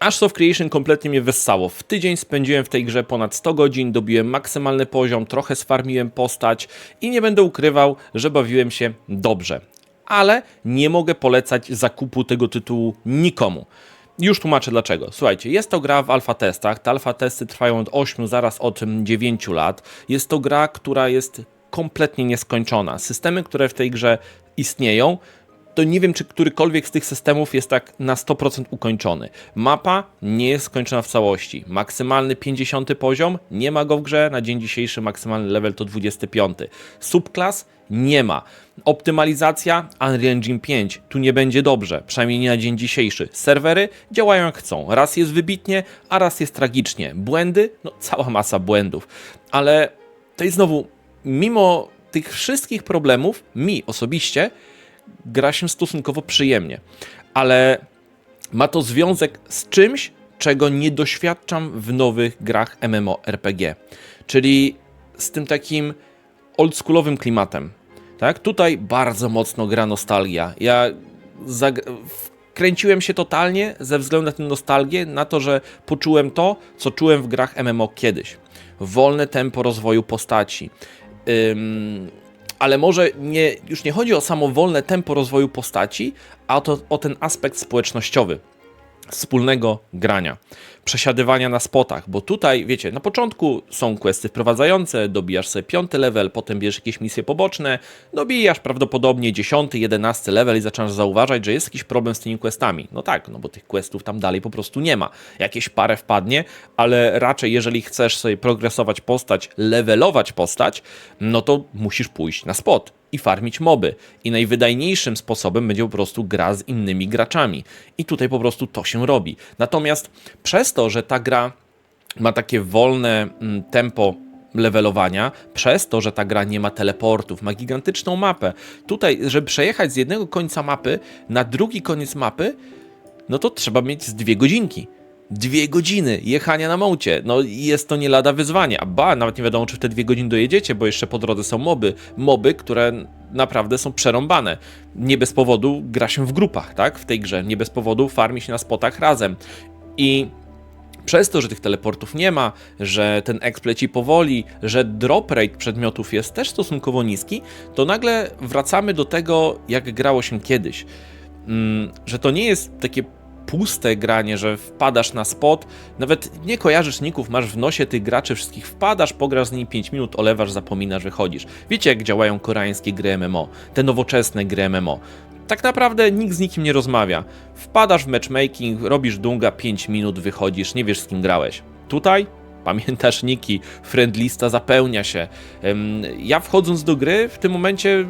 Ashes of Creation kompletnie mnie wessało. W tydzień spędziłem w tej grze ponad 100 godzin, dobiłem maksymalny poziom, trochę sfarmiłem postać i nie będę ukrywał, że bawiłem się dobrze. Ale nie mogę polecać zakupu tego tytułu nikomu. Już tłumaczę dlaczego. Słuchajcie, jest to gra w alfa testach. Te alfa testy trwają od 8, zaraz od 9 lat. Jest to gra, która jest kompletnie nieskończona. Systemy, które w tej grze istnieją, to nie wiem, czy którykolwiek z tych systemów jest tak na 100% ukończony. Mapa nie jest skończona w całości. Maksymalny 50 poziom, nie ma go w grze, na dzień dzisiejszy maksymalny level to 25. Subklas nie ma. Optymalizacja Unreal Engine 5, tu nie będzie dobrze, przynajmniej nie na dzień dzisiejszy. Serwery działają jak chcą. Raz jest wybitnie, a raz jest tragicznie. Błędy? No cała masa błędów. Ale to jest znowu, mimo tych wszystkich problemów, mi osobiście gra się stosunkowo przyjemnie, ale ma to związek z czymś, czego nie doświadczam w nowych grach MMORPG, czyli z tym takim oldschoolowym klimatem. Tak? Tutaj bardzo mocno gra nostalgia. Ja wkręciłem się totalnie ze względu na tę nostalgię, na to, że poczułem to, co czułem w grach MMO kiedyś. Wolne tempo rozwoju postaci. Ym, ale może nie, już nie chodzi o samo wolne tempo rozwoju postaci, a to, o ten aspekt społecznościowy wspólnego grania, przesiadywania na spotach, bo tutaj, wiecie, na początku są questy wprowadzające, dobijasz sobie piąty level, potem bierzesz jakieś misje poboczne, dobijasz prawdopodobnie dziesiąty, jedenasty level i zaczynasz zauważać, że jest jakiś problem z tymi questami. No tak, no bo tych questów tam dalej po prostu nie ma. Jakieś parę wpadnie, ale raczej jeżeli chcesz sobie progresować postać, levelować postać, no to musisz pójść na spot i farmić moby. I najwydajniejszym sposobem będzie po prostu gra z innymi graczami. I tutaj po prostu to się robi. Natomiast przez to, że ta gra ma takie wolne mm, tempo levelowania, przez to, że ta gra nie ma teleportów, ma gigantyczną mapę. Tutaj, żeby przejechać z jednego końca mapy na drugi koniec mapy, no to trzeba mieć z dwie godzinki. Dwie godziny jechania na mołcie. No jest to nie lada wyzwanie. A ba, nawet nie wiadomo, czy w te dwie godziny dojedziecie, bo jeszcze po drodze są moby. Moby, które naprawdę są przerąbane. Nie bez powodu gra się w grupach, tak? W tej grze. Nie bez powodu farmi się na spotach razem. I przez to, że tych teleportów nie ma, że ten exp leci powoli, że drop rate przedmiotów jest też stosunkowo niski, to nagle wracamy do tego, jak grało się kiedyś. Mm, że to nie jest takie puste granie, że wpadasz na spot, nawet nie kojarzysz ników, masz w nosie tych graczy wszystkich, wpadasz, pograsz z nimi 5 minut, olewasz, zapominasz, wychodzisz. Wiecie, jak działają koreańskie gry MMO, te nowoczesne gry MMO. Tak naprawdę nikt z nikim nie rozmawia. Wpadasz w matchmaking, robisz dunga 5 minut, wychodzisz, nie wiesz z kim grałeś. Tutaj Pamiętasz Niki, friendlista zapełnia się. Ja wchodząc do gry, w tym momencie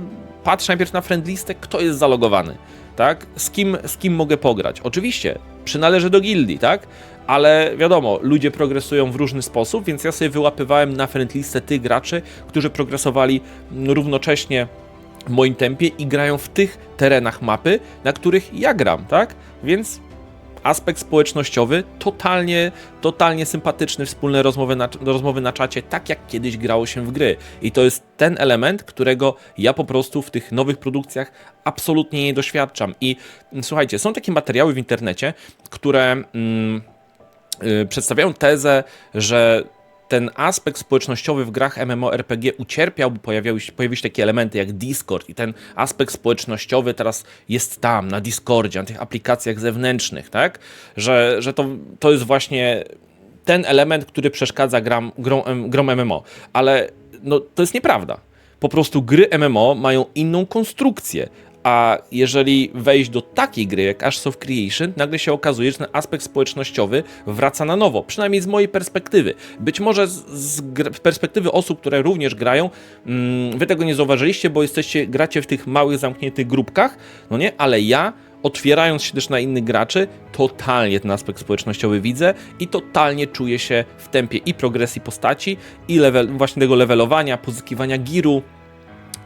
patrzę najpierw na friendlistę, kto jest zalogowany, tak? Z kim, z kim mogę pograć. Oczywiście, przynależę do gildii, tak? Ale wiadomo, ludzie progresują w różny sposób, więc ja sobie wyłapywałem na friendlistę tych graczy, którzy progresowali mm, równocześnie w moim tempie i grają w tych terenach mapy, na których ja gram, tak? Więc aspekt społecznościowy totalnie, totalnie sympatyczny, wspólne rozmowy na, rozmowy na czacie, tak jak kiedyś grało się w gry. I to jest ten element, którego ja po prostu w tych nowych produkcjach absolutnie nie doświadczam. I mm, słuchajcie, są takie materiały w internecie, które mm, y, przedstawiają tezę, że ten aspekt społecznościowy w grach MMORPG ucierpiał, bo pojawiały się, pojawiły się takie elementy jak Discord i ten aspekt społecznościowy teraz jest tam, na Discordzie, na tych aplikacjach zewnętrznych, tak? Że, że to, to jest właśnie ten element, który przeszkadza gram, grom, grom MMO. Ale no, to jest nieprawda. Po prostu gry MMO mają inną konstrukcję. A jeżeli wejść do takiej gry jak Ashes of Creation, nagle się okazuje, że ten aspekt społecznościowy wraca na nowo. Przynajmniej z mojej perspektywy. Być może z, z perspektywy osób, które również grają, mm, wy tego nie zauważyliście, bo jesteście, gracie w tych małych, zamkniętych grupkach, no nie? Ale ja otwierając się też na innych graczy, totalnie ten aspekt społecznościowy widzę i totalnie czuję się w tempie i progresji postaci, i level, właśnie tego levelowania, pozyskiwania giru,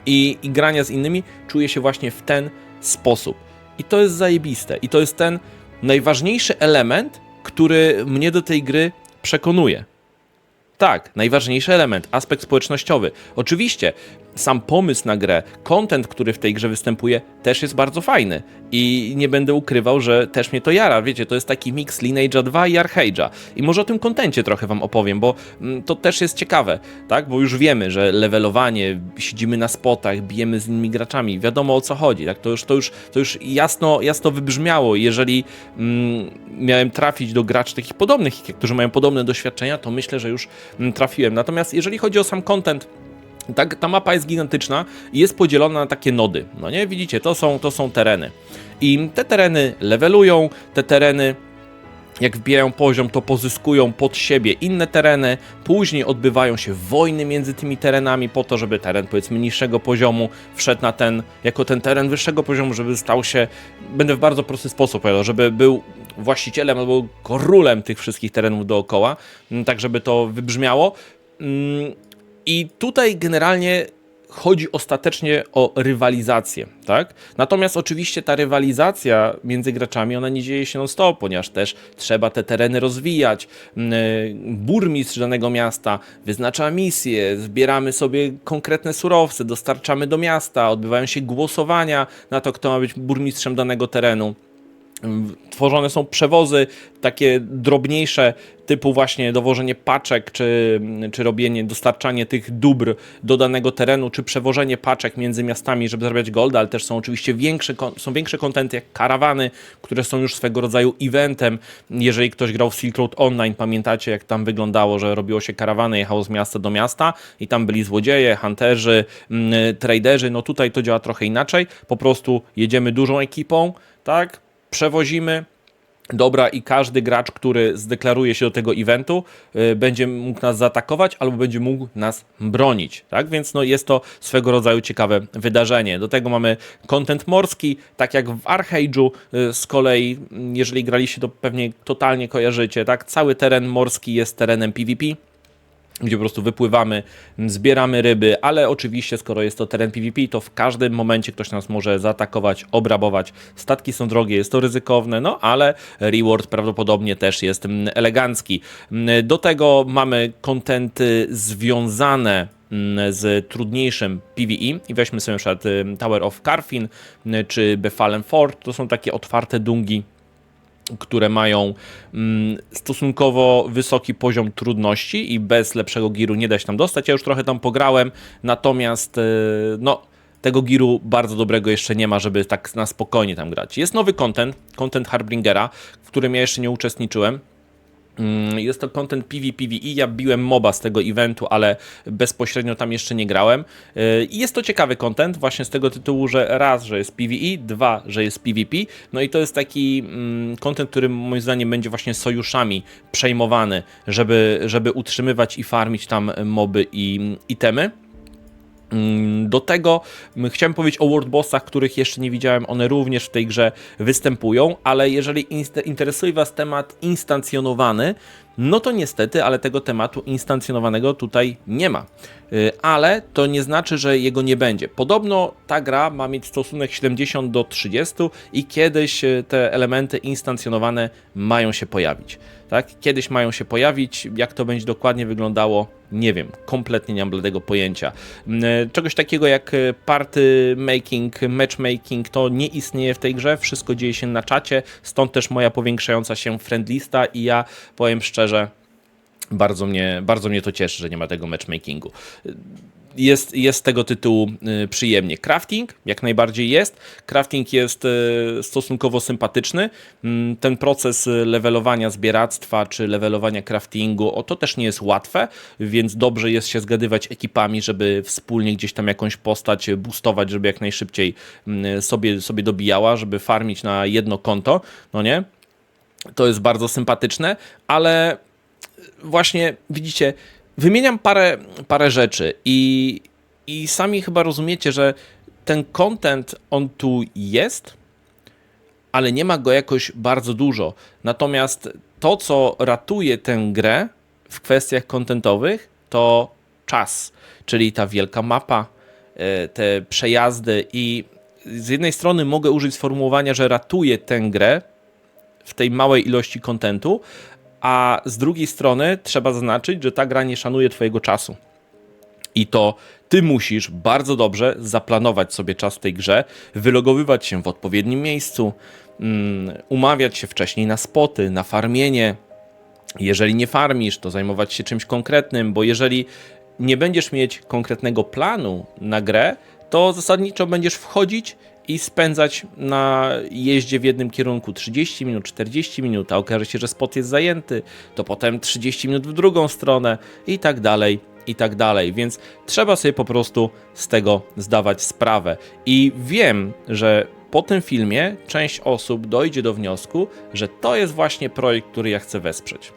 i, i grania z innymi czuje się właśnie w ten sposób. I to jest zajebiste. I to jest ten najważniejszy element, który mnie do tej gry przekonuje. Tak, najważniejszy element, aspekt społecznościowy. Oczywiście, sam pomysł na grę, content, który w tej grze występuje, też jest bardzo fajny. I nie będę ukrywał, że też mnie to jara. Wiecie, to jest taki miks Lineage'a 2 i Arcade'a. I może o tym kontencie trochę wam opowiem, bo mm, to też jest ciekawe, tak? Bo już wiemy, że levelowanie, siedzimy na spotach, bijemy z innymi graczami, wiadomo o co chodzi, tak? To już, to już, to już jasno, jasno wybrzmiało. Jeżeli mm, miałem trafić do graczy takich podobnych, którzy mają podobne doświadczenia, to myślę, że już mm, trafiłem. Natomiast jeżeli chodzi o sam content, tak, ta mapa jest gigantyczna i jest podzielona na takie nody. No nie, widzicie, to są, to są tereny. I te tereny levelują, te tereny jak wbijają poziom, to pozyskują pod siebie inne tereny, później odbywają się wojny między tymi terenami po to, żeby teren powiedzmy niższego poziomu wszedł na ten, jako ten teren wyższego poziomu, żeby stał się, będę w bardzo prosty sposób powiedział, żeby był właścicielem albo królem tych wszystkich terenów dookoła, tak żeby to wybrzmiało. I tutaj generalnie chodzi ostatecznie o rywalizację, tak? Natomiast oczywiście ta rywalizacja między graczami, ona nie dzieje się non-stop, ponieważ też trzeba te tereny rozwijać. Mm, burmistrz danego miasta wyznacza misje, zbieramy sobie konkretne surowce, dostarczamy do miasta, odbywają się głosowania na to, kto ma być burmistrzem danego terenu. Tworzone są przewozy takie drobniejsze, typu właśnie dowożenie paczek, czy, czy robienie, dostarczanie tych dóbr do danego terenu, czy przewożenie paczek między miastami, żeby zarabiać golda, ale też są oczywiście większe, są większe kontenty jak karawany, które są już swego rodzaju eventem. Jeżeli ktoś grał w Silk Road Online, pamiętacie jak tam wyglądało, że robiło się karawany, jechało z miasta do miasta i tam byli złodzieje, hunterzy, mm, traderzy, no tutaj to działa trochę inaczej, po prostu jedziemy dużą ekipą, tak, przewozimy. Dobra, i każdy gracz, który zdeklaruje się do tego eventu, y, będzie mógł nas zaatakować albo będzie mógł nas bronić. Tak więc no, jest to swego rodzaju ciekawe wydarzenie. Do tego mamy content morski, tak jak w Archage'u y, z kolei, jeżeli graliście, to pewnie totalnie kojarzycie. Tak, cały teren morski jest terenem PvP gdzie po prostu wypływamy, zbieramy ryby, ale oczywiście skoro jest to teren PvP, to w każdym momencie ktoś nas może zaatakować, obrabować. Statki są drogie, jest to ryzykowne, no ale reward prawdopodobnie też jest mm, elegancki. Mm, do tego mamy kontenty związane mm, z trudniejszym PvE i weźmy sobie na przykład Tower of Carfin czy Befallen Fort, to są takie otwarte dungi które mają mm, stosunkowo wysoki poziom trudności i bez lepszego giru nie da się tam dostać. Ja już trochę tam pograłem, natomiast e, no tego giru bardzo dobrego jeszcze nie ma, żeby tak na spokojnie tam grać. Jest nowy content, content Harbingera, w którym ja jeszcze nie uczestniczyłem. Mm, jest to content PvPvE. Ja biłem MOBA z tego eventu, ale bezpośrednio tam jeszcze nie grałem. Y, I jest to ciekawy content, właśnie z tego tytułu, że raz, że jest PvE, dwa, że jest PvP. No i to jest taki mm, content, który moim zdaniem będzie właśnie sojuszami przejmowany, żeby, żeby utrzymywać i farmić tam moby i itemy. Mm, do tego chciałem powiedzieć o World Bossach, których jeszcze nie widziałem, one również w tej grze występują, ale jeżeli interesuje Was temat instancjonowany, no to niestety, ale tego tematu instancjonowanego tutaj nie ma. Y, ale to nie znaczy, że jego nie będzie. Podobno ta gra ma mieć stosunek 70 do 30 i kiedyś y, te elementy instancjonowane mają się pojawić. Tak? Kiedyś mają się pojawić. Jak to będzie dokładnie wyglądało, nie wiem. Kompletnie nie mam bladego pojęcia. Y, czegoś takiego jak party making, matchmaking to nie istnieje w tej grze. Wszystko dzieje się na czacie. Stąd też moja powiększająca się friendlista i ja powiem szczerze, szczerze, bardzo mnie, bardzo mnie to cieszy, że nie ma tego matchmakingu. Jest, jest z tego tytułu y, przyjemnie. Crafting jak najbardziej jest. Crafting jest y, stosunkowo sympatyczny. Mm, ten proces levelowania zbieractwa czy levelowania craftingu, o, to też nie jest łatwe, więc dobrze jest się zgadywać ekipami, żeby wspólnie gdzieś tam jakąś postać boostować, żeby jak najszybciej mm, sobie, sobie dobijała, żeby farmić na jedno konto, no nie? To jest bardzo sympatyczne, ale właśnie widzicie, wymieniam parę, parę rzeczy i, i sami chyba rozumiecie, że ten content on tu jest, ale nie ma go jakoś bardzo dużo. Natomiast to, co ratuje tę grę w kwestiach kontentowych, to czas, czyli ta wielka mapa, e, te przejazdy i z jednej strony mogę użyć sformułowania, że ratuje tę grę w tej małej ilości kontentu, a z drugiej strony trzeba zaznaczyć, że ta gra nie szanuje Twojego czasu. I to ty musisz bardzo dobrze zaplanować sobie czas w tej grze, wylogowywać się w odpowiednim miejscu, um, umawiać się wcześniej na spoty, na farmienie. Jeżeli nie farmisz, to zajmować się czymś konkretnym, bo jeżeli nie będziesz mieć konkretnego planu na grę, to zasadniczo będziesz wchodzić i spędzać na jeździe w jednym kierunku 30 minut, 40 minut, a okaże się, że spot jest zajęty, to potem 30 minut w drugą stronę i tak dalej, i tak dalej. Więc trzeba sobie po prostu z tego zdawać sprawę. I wiem, że po tym filmie część osób dojdzie do wniosku, że to jest właśnie projekt, który ja chcę wesprzeć.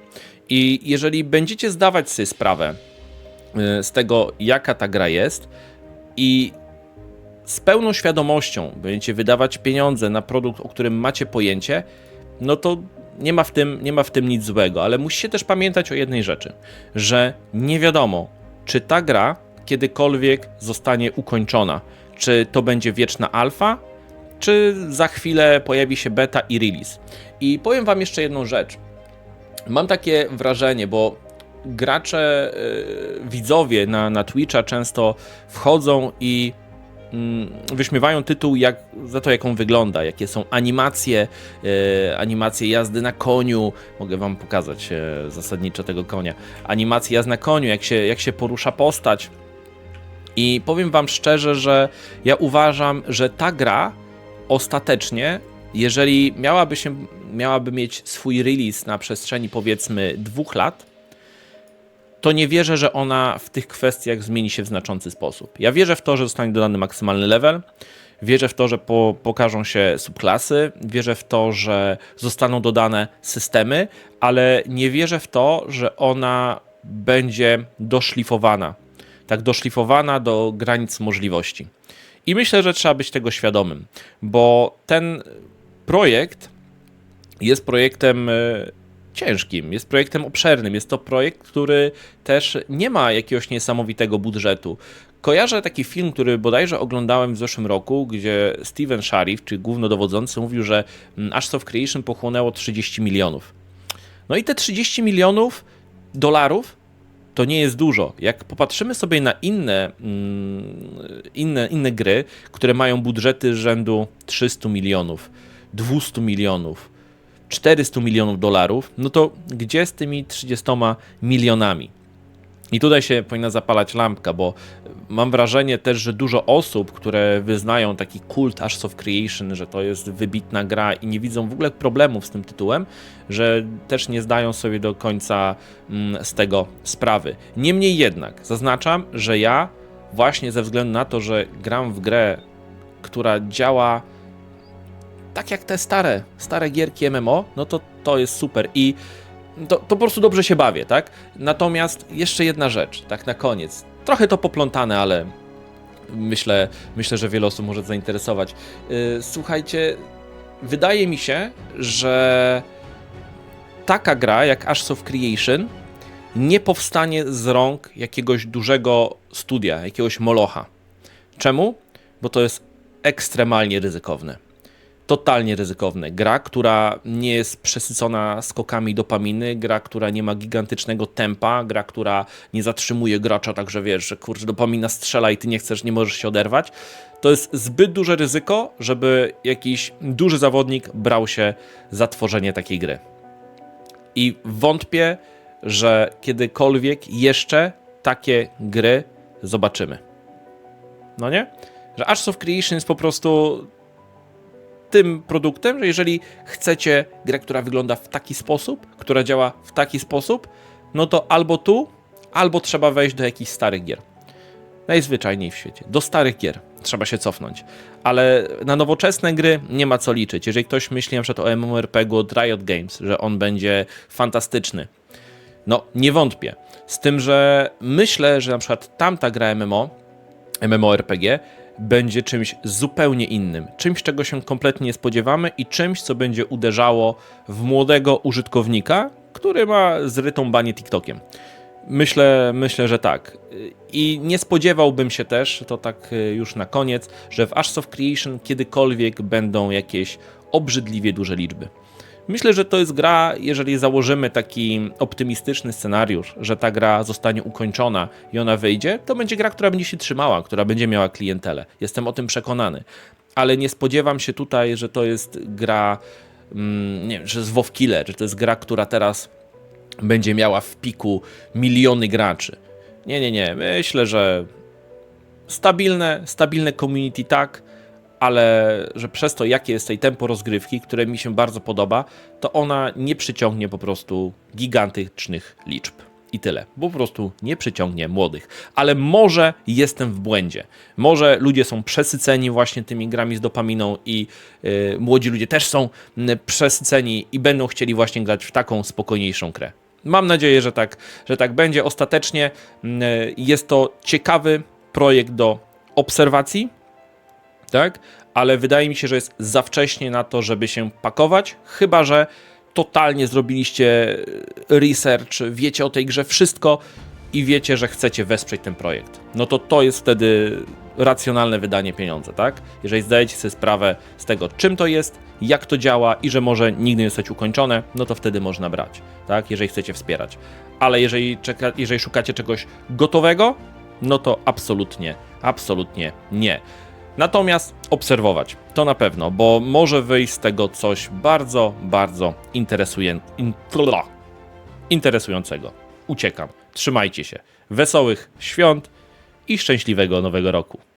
I jeżeli będziecie zdawać sobie sprawę y, z tego, jaka ta gra jest i z pełną świadomością będziecie wydawać pieniądze na produkt, o którym macie pojęcie, no to nie ma w tym, nie ma w tym nic złego, ale musicie też pamiętać o jednej rzeczy, że nie wiadomo, czy ta gra kiedykolwiek zostanie ukończona. Czy to będzie wieczna alfa, czy za chwilę pojawi się beta i release. I powiem wam jeszcze jedną rzecz. Mam takie wrażenie, bo gracze, yy, widzowie na, na Twitcha często wchodzą i wyśmiewają tytuł jak, za to, jak on wygląda, jakie są animacje, e, animacje jazdy na koniu. Mogę wam pokazać e, zasadniczo tego konia. Animacje jazdy na koniu, jak się, jak się porusza postać. I powiem wam szczerze, że ja uważam, że ta gra ostatecznie, jeżeli miałaby się, miałaby mieć swój release na przestrzeni powiedzmy dwóch lat, to nie wierzę, że ona w tych kwestiach zmieni się w znaczący sposób. Ja wierzę w to, że zostanie dodany maksymalny level, wierzę w to, że po, pokażą się subklasy, wierzę w to, że zostaną dodane systemy, ale nie wierzę w to, że ona będzie doszlifowana. Tak doszlifowana do granic możliwości. I myślę, że trzeba być tego świadomym, bo ten projekt jest projektem e, ciężkim, jest projektem obszernym. Jest to projekt, który też nie ma jakiegoś niesamowitego budżetu. Kojarzę taki film, który bodajże oglądałem w zeszłym roku, gdzie Steven Sharif, czyli głównodowodzący, mówił, że mm, Ashes of Creation pochłonęło 30 milionów. No i te 30 milionów dolarów to nie jest dużo. Jak popatrzymy sobie na inne, mm, inne, inne gry, które mają budżety rzędu 300 milionów, 200 milionów, 400 milionów dolarów, no to gdzie z tymi 30 milionami? I tutaj się powinna zapalać lampka, bo mam wrażenie też, że dużo osób, które wyznają taki kult Ashes of Creation, że to jest wybitna gra i nie widzą w ogóle problemów z tym tytułem, że też nie zdają sobie do końca mm, z tego sprawy. Niemniej jednak zaznaczam, że ja właśnie ze względu na to, że gram w grę, która działa tak jak te stare, stare gierki MMO, no to to jest super i to, to po prostu dobrze się bawię, tak? Natomiast jeszcze jedna rzecz, tak na koniec. Trochę to poplątane, ale myślę, myślę, że wiele osób może zainteresować. Yy, słuchajcie, wydaje mi się, że taka gra jak Ashes of Creation nie powstanie z rąk jakiegoś dużego studia, jakiegoś molocha. Czemu? Bo to jest ekstremalnie ryzykowne totalnie ryzykowne. Gra, która nie jest przesycona skokami dopaminy, gra, która nie ma gigantycznego tempa, gra, która nie zatrzymuje gracza, także wiesz, że kurczę, dopamina strzela i ty nie chcesz, nie możesz się oderwać. To jest zbyt duże ryzyko, żeby jakiś duży zawodnik brał się za tworzenie takiej gry. I wątpię, że kiedykolwiek jeszcze takie gry zobaczymy. No nie? Że Ashes of Creation jest po prostu tym produktem, że jeżeli chcecie grę, która wygląda w taki sposób, która działa w taki sposób, no to albo tu, albo trzeba wejść do jakichś starych gier. Najzwyczajniej w świecie. Do starych gier trzeba się cofnąć. Ale na nowoczesne gry nie ma co liczyć. Jeżeli ktoś myśli na przykład o MMORPG od Riot Games, że on będzie fantastyczny, no nie wątpię. Z tym, że myślę, że na przykład tamta gra MMO, MMORPG będzie czymś zupełnie innym, czymś, czego się kompletnie nie spodziewamy i czymś, co będzie uderzało w młodego użytkownika, który ma zrytą banię TikTokiem. Myślę, myślę, że tak. I nie spodziewałbym się też, to tak y, już na koniec, że w Ashes of Creation kiedykolwiek będą jakieś obrzydliwie duże liczby. Myślę, że to jest gra, jeżeli założymy taki optymistyczny scenariusz, że ta gra zostanie ukończona i ona wyjdzie, to będzie gra, która będzie się trzymała, która będzie miała klientelę. Jestem o tym przekonany. Ale nie spodziewam się tutaj, że to jest gra, mm, nie wiem, że jest WoW Killer, że to jest gra, która teraz będzie miała w piku miliony graczy. Nie, nie, nie. Myślę, że stabilne, stabilne community tak, ale że przez to, jakie jest tej tempo rozgrywki, które mi się bardzo podoba, to ona nie przyciągnie po prostu gigantycznych liczb. I tyle. Bo po prostu nie przyciągnie młodych. Ale może jestem w błędzie. Może ludzie są przesyceni właśnie tymi grami z dopaminą i y, młodzi ludzie też są y, przesyceni i będą chcieli właśnie grać w taką spokojniejszą grę. Mam nadzieję, że tak, że tak będzie. Ostatecznie y, jest to ciekawy projekt do obserwacji, tak? Ale wydaje mi się, że jest za wcześnie na to, żeby się pakować, chyba że totalnie zrobiliście research, wiecie o tej grze wszystko i wiecie, że chcecie wesprzeć ten projekt. No to to jest wtedy racjonalne wydanie pieniądza, tak? Jeżeli zdajecie sobie sprawę z tego, czym to jest, jak to działa i że może nigdy nie zostać ukończone, no to wtedy można brać, tak? Jeżeli chcecie wspierać. Ale jeżeli, czeka, jeżeli szukacie czegoś gotowego, no to absolutnie, absolutnie nie. Natomiast obserwować to na pewno, bo może wyjść z tego coś bardzo, bardzo interesuje, in, interesującego. Uciekam. Trzymajcie się. Wesołych świąt i szczęśliwego nowego roku.